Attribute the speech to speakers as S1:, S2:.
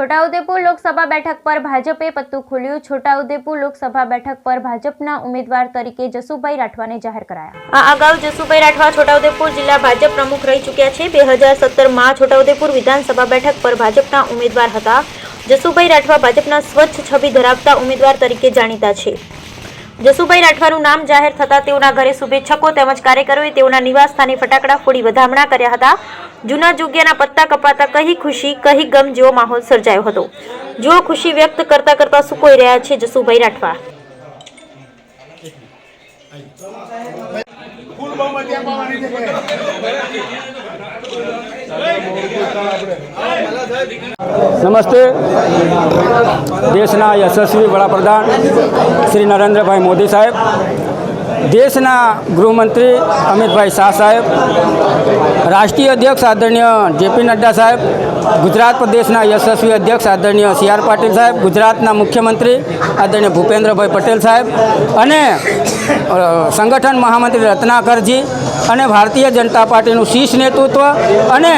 S1: છોટાઉદેપુર લોકસભા બેઠક પર ભાજપે પત્તું ખોલ્યું. છોટાઉદેપુર લોકસભા બેઠક પર ભાજપના ઉમેદવાર તરીકે જસુભાઈ રાઠવાને જાહેર કરાયા. આ અગાઉ જસુભાઈ રાઠવા છોટાઉદેપુર જિલ્લા ભાજપ પ્રમુખ રહી ચૂક્યા છે. બે હજાર સત્તરમાં છોટાઉદેપુર વિધાનસભા બેઠક પર ભાજપના ઉમેદવાર હતા. જસુભાઈ રાઠવા ભાજપના સ્વચ્છ છબી ધરાવતા ઉમેદવાર તરીકે જાણીતા છે. જસુભાઈ રાઠવાનું નામ જાહેર થતાં તેઓના ઘરે શુભેચ્છકો તેમજ કાર્યકરોએ તેઓના નિવાસ સ્થાને ફટાકડા ફોડી વધામણા કર્યા હતા. જૂના જોગ્યાના પત્તા કપાતા કહી ખુશી કહી ગમ જેવો માહોલ સર્જાયો હતો જેઓ ખુશી વ્યક્ત કરતા કરતા સુકોઈ રહ્યા છે જસુભાઈ રાઠવા
S2: ફૂલ બહુમતી અપાવવાની છે કે
S3: નમસ્તે દેશના યશસ્વી વડાપ્રધાન શ્રી નરેન્દ્રભાઈ મોદી સાહેબ દેશના ગૃહમંત્રી અમિતભાઈ શાહ સાહેબ, રાષ્ટ્રીય અધ્યક્ષ આદરણીય જેપી નડ્ડા સાહેબ, ગુજરાત પ્રદેશના યશસ્વી અધ્યક્ષ આદરણીય સી આર પાટીલ સાહેબ, ગુજરાતના મુખ્યમંત્રી આદરણીય ભૂપેન્દ્રભાઈ પટેલ સાહેબ અને સંગઠન મહામંત્રી રત્નાકરજી અને ભારતીય જનતા પાર્ટીનું શીર્ષ નેતૃત્વ અને